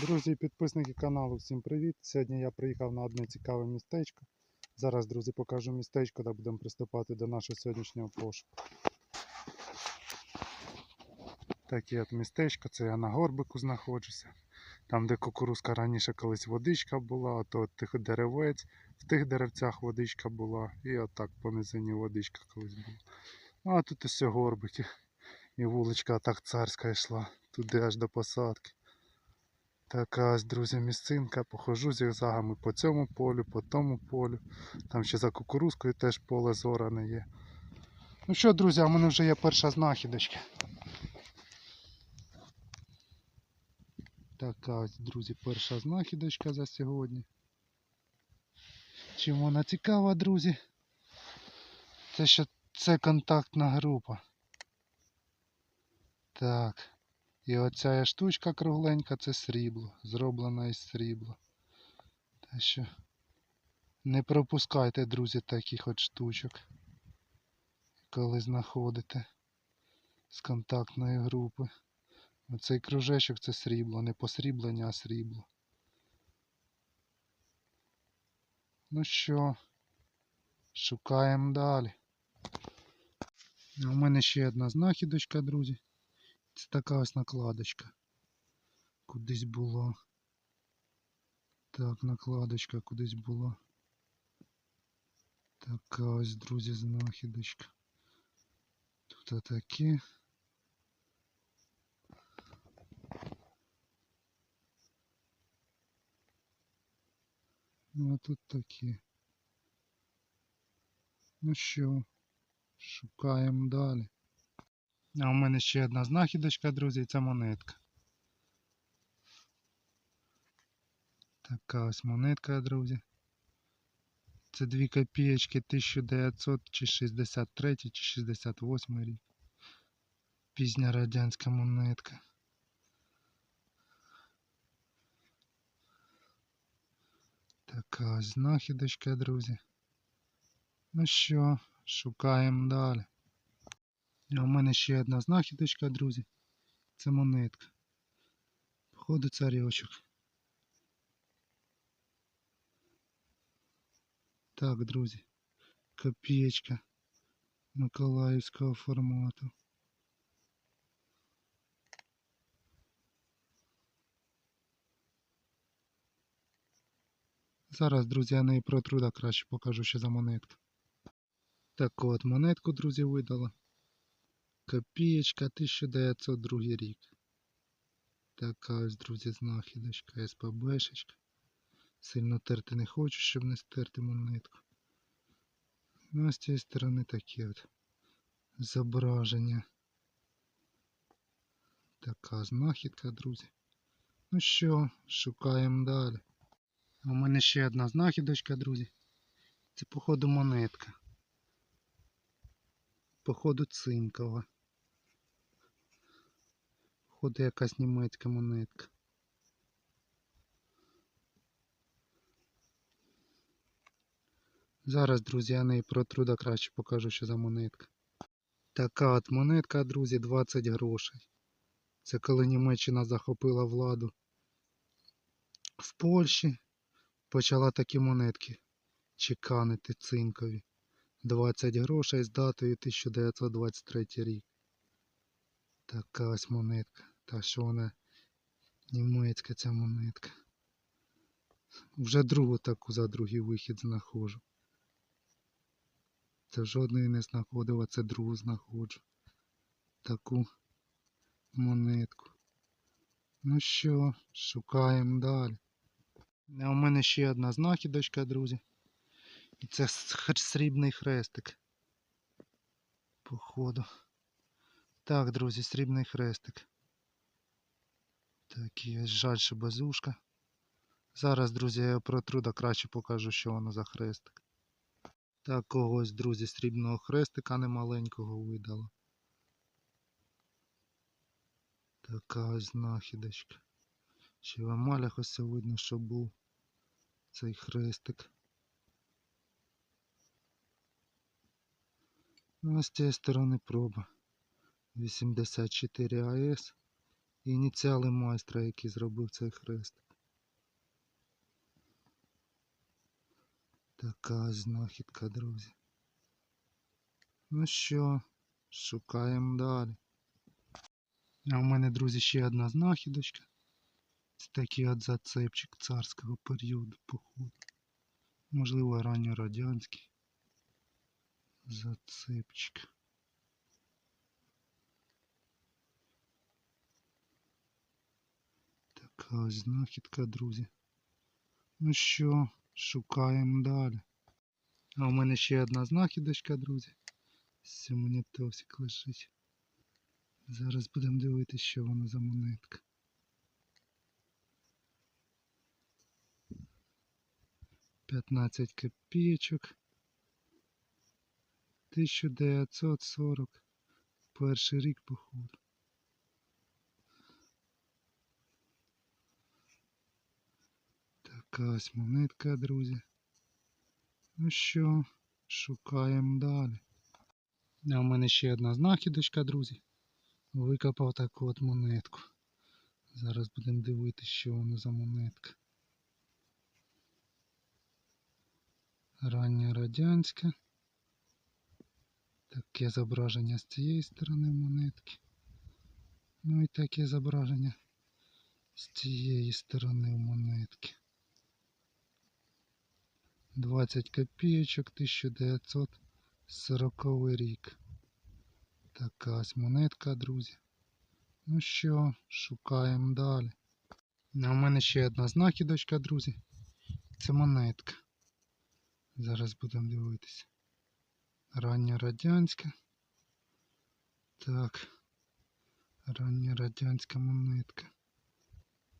Друзі і підписники каналу, всім привіт! Сьогодні я приїхав на одне цікаве містечко. Зараз, друзі, покажу містечко, де будемо приступати до нашого сьогоднішнього пошуку. Таке от містечко, це я на горбику знаходжуся. Там, де кукурузка раніше колись водичка була, а то тих деревець, в тих деревцях водичка була, і отак по низині водичка колись була. Ну, а тут ось горбики. І вуличка так царська йшла, туди аж до посадки. Така ось, друзі, місцинка. Похожу зігзагами по цьому полю, по тому полю. Там ще за кукурузкою теж поле зоране є. Ну що, друзі, а в мене вже є перша знахідочка. Така ось, друзі, перша знахідочка за сьогодні. Чим вона цікава, друзі? Це що це контактна група. Так. І оця штучка кругленька це срібло, зроблена із срібла. Так що не пропускайте, друзі, таких от штучок, коли знаходите з контактної групи. Оцей кружечок це срібло, не посріблення, а срібло. Ну що, шукаємо далі. У мене ще одна знахідочка, друзі. Це така ось накладочка. Кудись була. Так, накладочка кудись була. Така ось, друзі, знахідочка. Тут отакі. Ну а тут такі. Ну що, шукаємо далі. А у мене ще одна знахідочка, друзі, це монетка. Така ось монетка, друзі. Це 2 копієчки 1900 чи 63 чи 68 рік. Пізня радянська монетка. Така ось знахідочка, друзі. Ну що, шукаємо далі. А у мене ще одна знахідочка, друзі. Це монетка. Походу царьочок. Так, друзі. Копієчка Миколаївського формату. Зараз, друзі, я неї протру, да краще покажу, що за монетка. Так от, монетку, друзі, видала. Копієчка 1902 рік. Така ось, друзі, знахідочка, СПБшечка. Сильно терти не хочу, щоб не стерти монетку. Ну, а з цієї сторони такі от зображення. Така знахідка, друзі. Ну що, шукаємо далі. У мене ще одна знахідочка, друзі. Це, походу, монетка. Походу, цинкова. Походу, якась німецька монетка. Зараз, друзі, я неї протру да краще покажу, що за монетка. Така от монетка, друзі, 20 грошей. Це коли Німеччина захопила владу в Польщі, почала такі монетки чеканити цинкові. 20 грошей з датою 1923 рік. Така ось монетка. Так що вона німецька ця монетка. Вже другу таку за другий вихід знаходжу. Це жодної не знаходив, а це другу знаходжу. Таку монетку. Ну що, шукаємо далі. А у мене ще одна знахідочка, друзі. І це срібний хрестик. Походу. Так, друзі, срібний хрестик. Такий ось жаль, що базушка. Зараз, друзі, я протру, да краще покажу, що воно за хрестик. Такого ось, друзі, срібного хрестика немаленького видало. Така знахідочка. Ще в амалях ось видно, що був цей хрестик. Ну, а з цієї сторони проба. 84 АС ініціали майстра, який зробив цей хрест. Така знахідка, друзі. Ну що, шукаємо далі. А у мене, друзі, ще одна знахідочка. Це такий от зацепчик царського періоду, походу. Можливо, ранньорадянський. Зацепчик. Ось знахідка, друзі. Ну що, шукаємо далі. А у мене ще одна знахідочка, друзі. Сімонітосик лежить. Зараз будемо дивитися, що воно за монетка. П'ятнадцять копійочок. 1940. Перший рік походу. Така ось монетка, друзі. Ну що, шукаємо далі. А у мене ще одна знахідочка, друзі. Викопав таку от монетку. Зараз будемо дивитися, що воно за монетка. Рання радянська. Таке зображення з цієї сторони монетки. Ну і таке зображення з цієї сторони монетки. 20 копійочок 1940 рік. Така ось монетка, друзі. Ну що, шукаємо далі. А у мене ще одна знахідочка, друзі. Це монетка. Зараз будемо дивитися. Рання радянська. Так. Рання радянська монетка.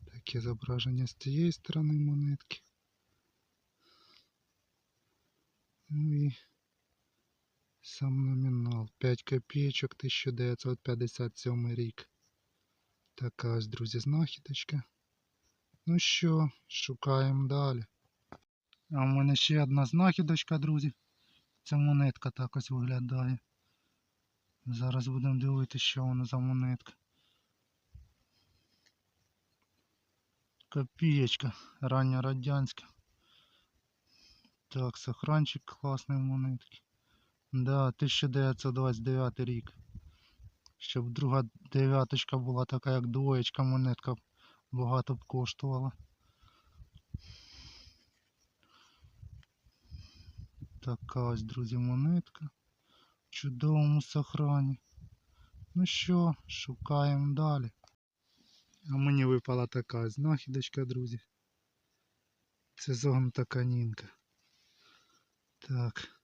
Таке зображення з цієї сторони монетки. Ну і сам номінал. 5 копійочок 1957 рік. Така ось, друзі, знахідочка. Ну що, шукаємо далі. А у мене ще одна знахідочка, друзі. Ця монетка так ось виглядає. Зараз будемо дивитися, що вона за монетка. Копієчка, рання радянська. Так, сохранчик класний монетки. Да, 1929 рік. Щоб друга дев'яточка була така, як двоєчка монетка багато б коштувала. Така ось, друзі, монетка. В чудовому сохрані. Ну що, шукаємо далі. А мені випала така знахідочка, друзі. Це зогнута канінка. Так.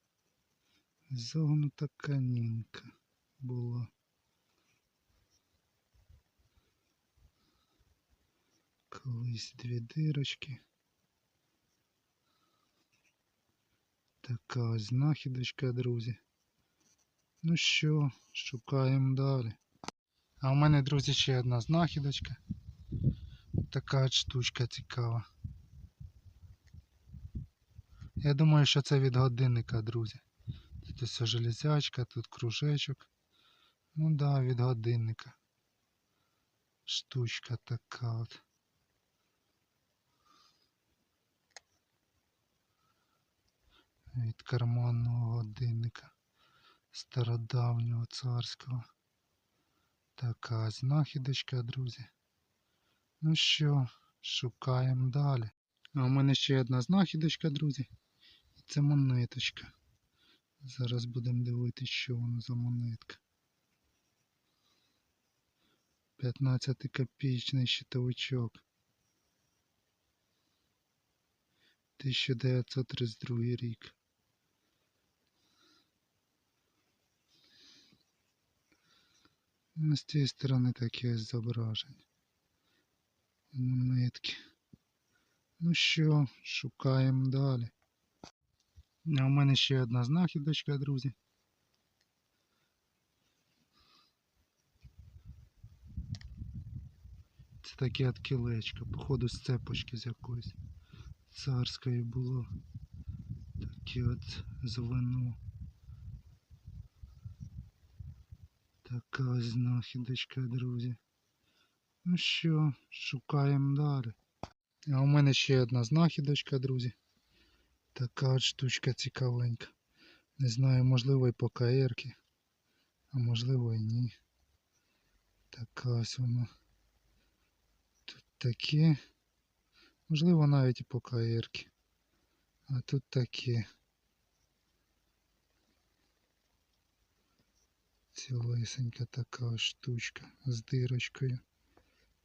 Зогнута канінка була. Колись дві дирочки. Така ось знахідочка, друзі. Ну що, шукаємо далі. А у мене, друзі, ще одна знахідочка. Така штучка цікава. Я думаю, що це від годинника, друзі. Тут ось железячка, тут кружечок. Ну да, від годинника. Штучка така от. Від карманного годинника. Стародавнього царського. Така знахідочка, друзі. Ну що, шукаємо далі. А у мене ще одна знахідочка, друзі. Це монеточка. Зараз будемо дивитися, що воно за монетка. 15 копійчний щитовичок. 1932 рік. Ну, З цієї сторони таке зображення. Монетки. Ну що, шукаємо далі. А у мене ще одна знахідочка, друзі. Це таке от кілечко, походу з цепочки з якоїсь царської було. Таке от звено. Така ось знахідочка, друзі. Ну що, шукаємо далі. А у мене ще одна знахідочка, друзі. Така от штучка цікавенька. Не знаю, можливо і по КРки, а можливо і ні. Така ось вона. Тут такі. Можливо, навіть і по КРки. А тут такі. Цілесенька така штучка з дирочкою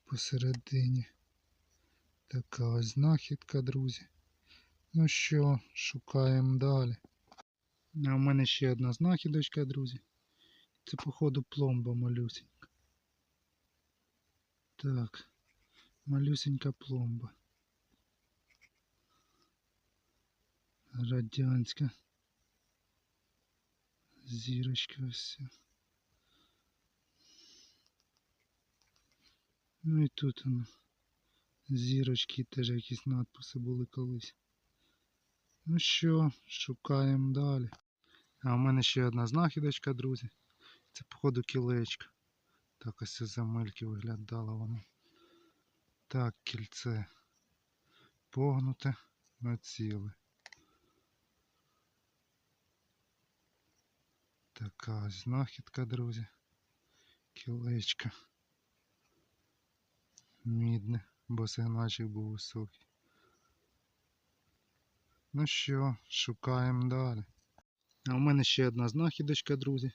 посередині. Така ось знахідка, друзі. Ну що, шукаємо далі. А у мене ще одна знахідочка, друзі. Це, походу, пломба малюсенька. Так, малюсенька пломба. Радянська. Зірочка ось. Ну і тут воно. Зірочки теж якісь надписи були колись. Ну що, шукаємо далі. А у мене ще одна знахідочка, друзі. Це, походу, кілечка. Так ось із замильки виглядало воно. Так, кільце. Погнуте на ціле. Така знахідка, друзі. Кілечка. Мідне, бо сигнальчик був високий. Ну що, шукаємо далі. А у мене ще одна знахідочка, друзі.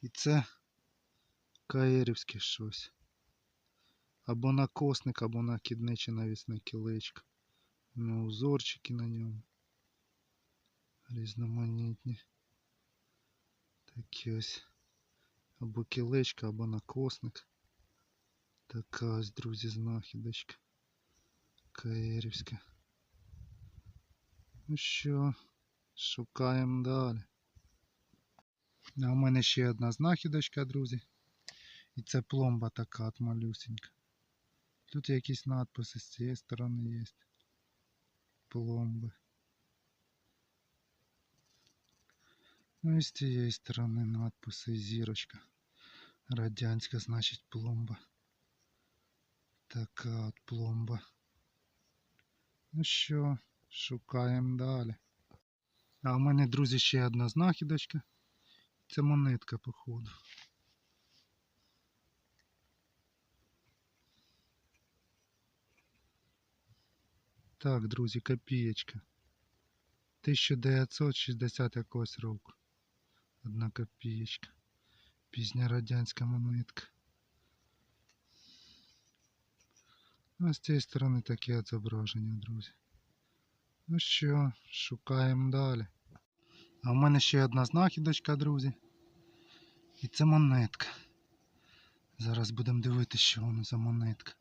І це каєрівське щось. Або накосник, або накидне чи навісне кілечко. Ну, узорчики на ньому. Різноманітні. Такі ось. Або кілечко, або накосник. Така ось, друзі, знахідочка. Каєрівська. Ну що, шукаємо далі. А у мене ще одна знахідочка, друзі. І це пломба така от малюсенька. Тут якісь надписи з цієї сторони є. Пломби. Ну і з цієї сторони надписи зірочка. Радянська, значить, пломба. Така от пломба. Ну що, Шукаємо далі. А у мене, друзі, ще одна знахідочка. Це монетка, походу. Так, друзі, копієчка. 1960 якогось року. Одна копієчка. Пізня радянська монетка. А з цієї сторони таке зображення, друзі. Ну що, шукаємо далі. А в мене ще одна знахідочка, друзі. І це монетка. Зараз будемо дивитися, що воно за монетка.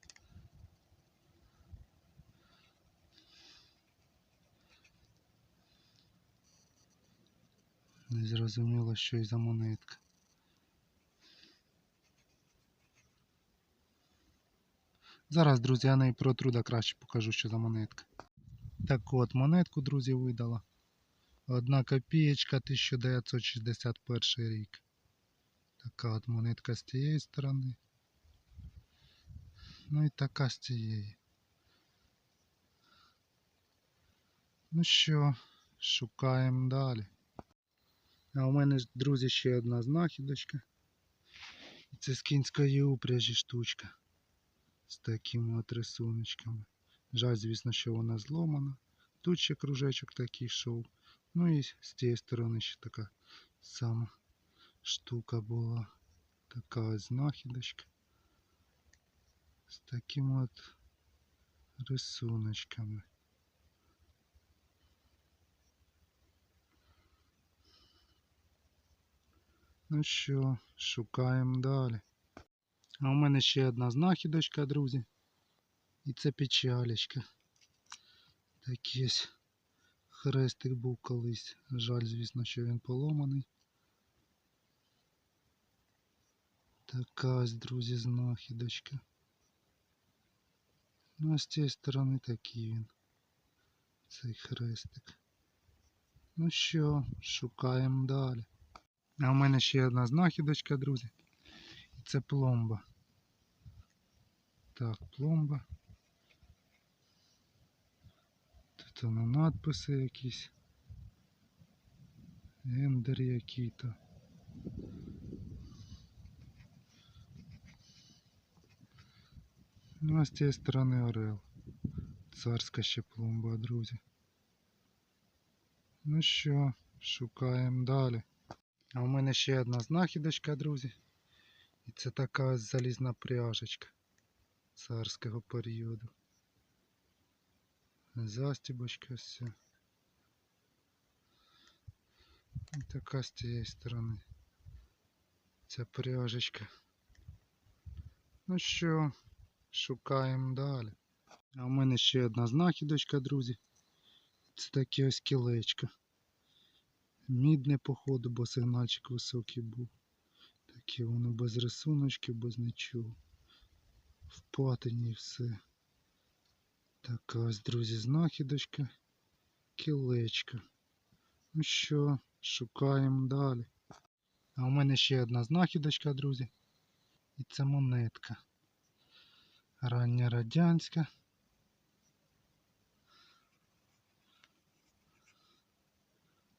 Не зрозуміло, що і за монетка. Зараз, друзі, я неї протру да краще покажу, що за монетка. Так от, монетку, друзі, видала. Одна копієчка 1961 рік. Така от монетка з цієї сторони. Ну і така з цієї. Ну що, шукаємо далі. А у мене, друзі, ще одна знахідочка. Це з кінської упряжі штучка. З такими от рисуночками. Жаль, звісно, що вона зломана. Тут ще кружечок такий йшов. Ну і з цієї сторони ще така сама штука була. Така ось знахідочка. З такими от рисуночками. Ну що, шукаємо далі. А у мене ще одна знахідочка, друзі. І це печалечка. Такий хрестик був колись. Жаль, звісно, що він поломаний. Така ось, друзі, знахідочка. Ну, а з цієї сторони такий він. Цей хрестик. Ну що, шукаємо далі. А у мене ще одна знахідочка, друзі. І це пломба. Так, пломба. Воно надписи якісь. Ендер який-то. Ну, а з цієї сторони орел. Царська ще пломба, друзі. Ну що, шукаємо далі. А у мене ще одна знахідочка, друзі. І це така залізна пряжечка царського періоду. Застібочка вся. І така з цієї сторони. Ця пряжечка. Ну що, шукаємо далі. А у мене ще одна знахідочка, друзі. Це таке ось кілечко. Мідне, походу, бо сигнальчик високий був. Таке воно без рисуночки, без нічого. В патині все. Така ось, друзі, знахідочка. Кілечко. Ну що, шукаємо далі. А у мене ще одна знахідочка, друзі. І це монетка. Рання радянська.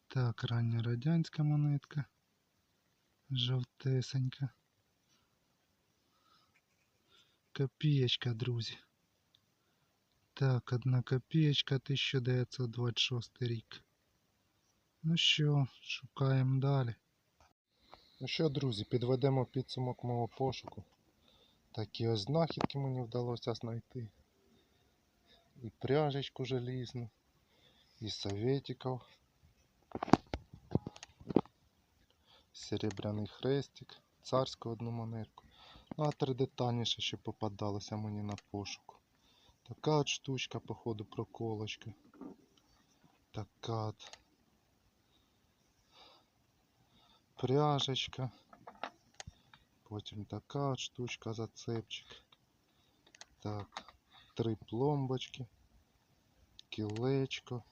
Так, рання радянська монетка. Жовтесенька. Копієчка, друзі. Так, одна копієчка 1926 рік. Ну що, шукаємо далі. Ну що, друзі, підведемо підсумок мого пошуку. Такі ось знахідки мені вдалося знайти. І пряжечку желізну, і советиків. Серебряний хрестик, царську одну монетку. Ну а три детальніше, що попадалося мені на пошук. Така от штучка, походу, проколочка. Така от пряжечка. Потім така от штучка, зацепчик. Так, три пломбочки, кілечко,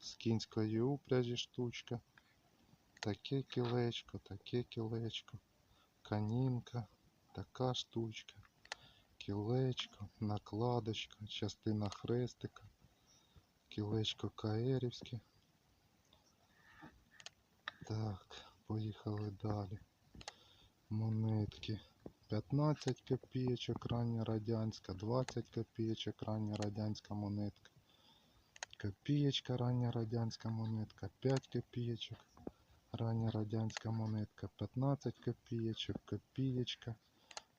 з кінської упряжі штучка. Таке кілечко, таке кілечко, канінка, така штучка, Кілечко, накладочка, частина хрестика, кілечко каерівське. Так, поїхали далі. Монетки. 15 копійочок рання радянська, 20 копійочок рання радянська монетка. Копієчка рання радянська монетка, 5 копійочок. Рання радянська монетка 15 копійочок, копієчка,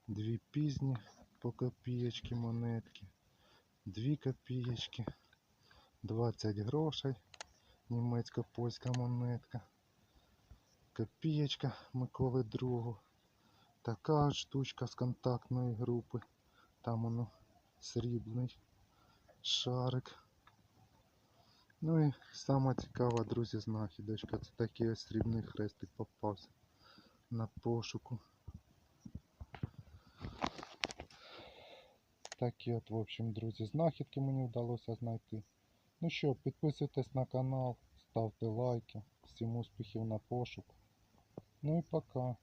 дві пізні по копієчки монетки, дві копієчки, 20 грошей, німецько-польська монетка, копієчка Миколи II, така штучка з контактної групи, там воно срібний шарик. Ну і сама цікава, друзі, знахідочка. Це такий ось срібний хрестик попався на пошуку. Такі от, в общем, друзі, знахідки мені вдалося знайти. Ну що, підписуйтесь на канал, ставте лайки. Всім успіхів на пошук. Ну і пока.